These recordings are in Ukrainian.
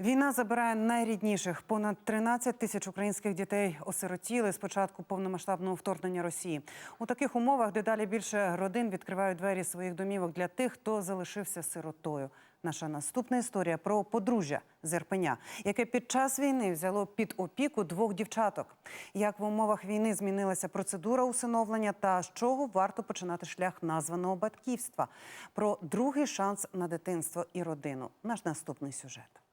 Війна забирає найрідніших. Понад 13 тисяч українських дітей осиротіли з початку повномасштабного вторгнення Росії. У таких умовах дедалі більше родин відкривають двері своїх домівок для тих, хто залишився сиротою. Наша наступна історія про подружжя з Ірпеня, яке під час війни взяло під опіку двох дівчаток. Як в умовах війни змінилася процедура усиновлення та з чого варто починати шлях названого батьківства? Про другий шанс на дитинство і родину. Наш наступний сюжет.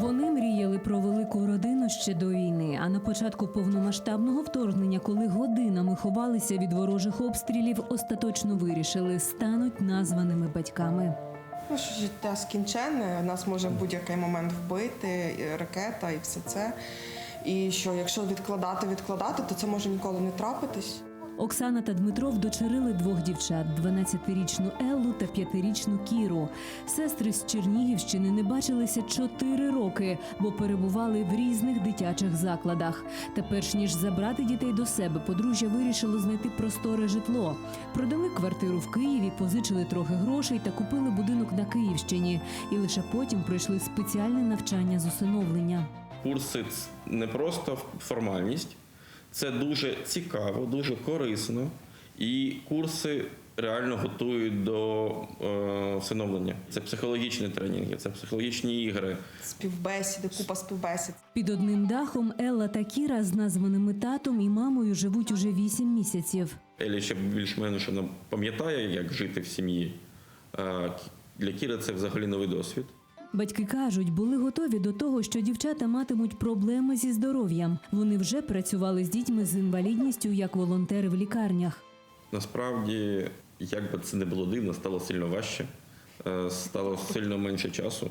Вони мріяли про велику родину ще до війни. А на початку повномасштабного вторгнення, коли годинами ховалися від ворожих обстрілів, остаточно вирішили стануть названими батьками. Що життя скінченне, нас може в будь-який момент вбити, і ракета і все це. І що якщо відкладати, відкладати, то це може ніколи не трапитись. Оксана та Дмитро вдочерили двох дівчат: 12-річну Еллу та 5-річну Кіру. Сестри з Чернігівщини не бачилися чотири роки, бо перебували в різних дитячих закладах. Та перш ніж забрати дітей до себе, подружжя вирішило знайти просторе житло. Продали квартиру в Києві, позичили трохи грошей та купили будинок на Київщині. І лише потім пройшли спеціальне навчання з усиновлення. Курси не просто формальність, це дуже цікаво, дуже корисно, і курси реально готують до е, всиновлення. Це психологічні тренінги, це психологічні ігри. Співбесіди, купа співбесід. Під одним дахом Елла та Кіра з названими татом і мамою живуть уже вісім місяців. Елі ще більш-менш вона пам'ятає, як жити в сім'ї. Для Кіри це взагалі новий досвід. Батьки кажуть, були готові до того, що дівчата матимуть проблеми зі здоров'ям. Вони вже працювали з дітьми з інвалідністю як волонтери в лікарнях. Насправді, як би це не було дивно, стало сильно важче, е, стало сильно менше часу.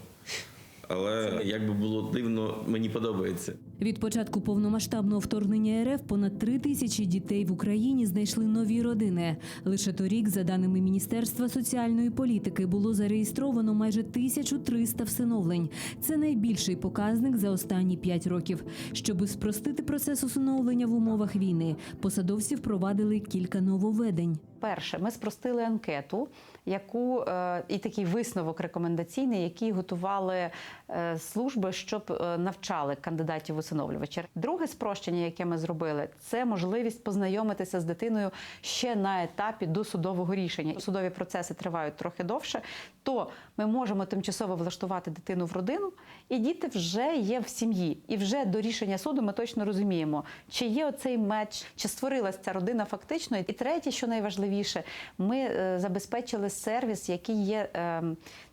Але як би було дивно, мені подобається. Від початку повномасштабного вторгнення РФ понад три тисячі дітей в Україні знайшли нові родини. Лише торік, за даними Міністерства соціальної політики, було зареєстровано майже 1300 всиновлень. Це найбільший показник за останні п'ять років. Щоби спростити процес усиновлення в умовах війни, посадовці впровадили кілька нововведень. Перше, ми спростили анкету, яку е, і такий висновок рекомендаційний, який готували е, служби, щоб е, навчали кандидатів усиновлювача. Друге спрощення, яке ми зробили, це можливість познайомитися з дитиною ще на етапі досудового рішення. Судові процеси тривають трохи довше, то ми можемо тимчасово влаштувати дитину в родину, і діти вже є в сім'ї. І вже до рішення суду ми точно розуміємо, чи є оцей меч, чи створилась ця родина фактично. І третє, що найважливіше, ми е, забезпечили сервіс, який є е,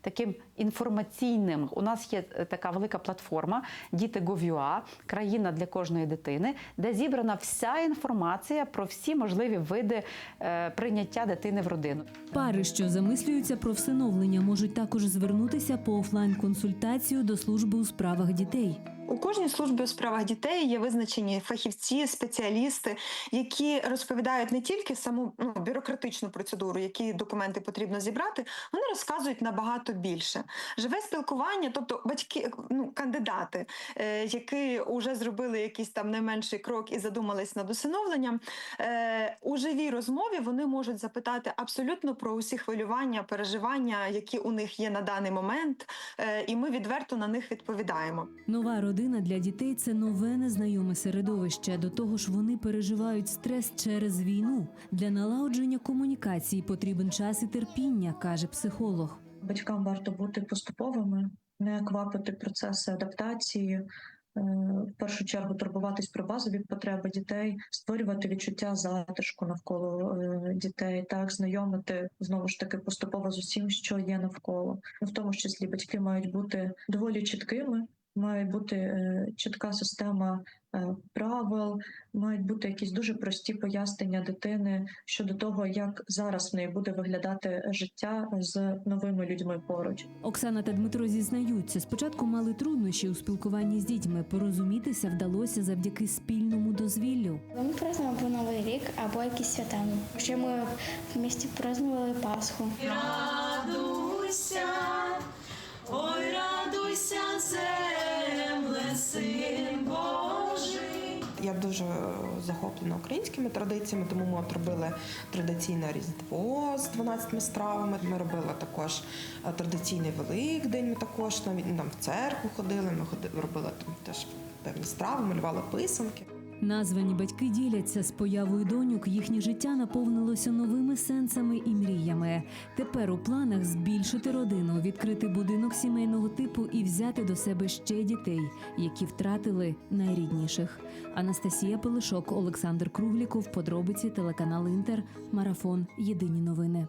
таким інформаційним. У нас є е, така велика платформа Діти.gov.ua, країна для кожної дитини, де зібрана вся інформація про всі можливі види е, прийняття дитини в родину. Пари, що замислюються про всиновлення, можуть також звернутися по офлайн-консультацію до служби у справах дітей. У кожній службі у справах дітей є визначені фахівці, спеціалісти, які розповідають не тільки саму ну, бюрократичну процедуру, які документи потрібно зібрати, вони розказують набагато більше. Живе спілкування, тобто батьки, ну кандидати, е, які вже зробили якийсь там найменший крок і задумались над усиновленням. Е, у живій розмові вони можуть запитати абсолютно про усі хвилювання, переживання, які у них є на даний момент, е, і ми відверто на них відповідаємо. Нова родина для дітей це нове незнайоме середовище. До того ж, вони переживають стрес через війну. Для налагодження комунікації потрібен час і терпіння, каже психолог. Батькам варто бути поступовими, не квапити процеси адаптації. е, В першу чергу турбуватись про базові потреби дітей, створювати відчуття затишку навколо е, дітей, так знайомити знову ж таки поступово з усім, що є навколо. В тому числі батьки мають бути доволі чіткими, має бути е, чітка система е, правил, мають бути якісь дуже прості пояснення дитини щодо того, як зараз в неї буде виглядати життя з новими людьми поруч. Оксана та Дмитро зізнаються, спочатку мали труднощі у спілкуванні з дітьми. Порозумітися вдалося завдяки спільному дозвіллю. Ми празднували Новий рік, або якісь свята. Ще ми в місті празднували Пасху. Радуйся, Я дуже захоплена українськими традиціями, тому ми от робили традиційне різдво з 12 стравами. Ми робили також е, традиційний Великдень. Ми також навіть нам в церкву ходили. Ми ходили, робили там теж певні страви, малювали писанки. Названі батьки діляться з появою доньок. Їхнє життя наповнилося новими сенсами і мріями. Тепер у планах збільшити родину, відкрити будинок сімейного типу і взяти до себе ще дітей, які втратили найрідніших. Анастасія Пилишок, Олександр Кругліков, подробиці телеканал Інтер, марафон. Єдині новини.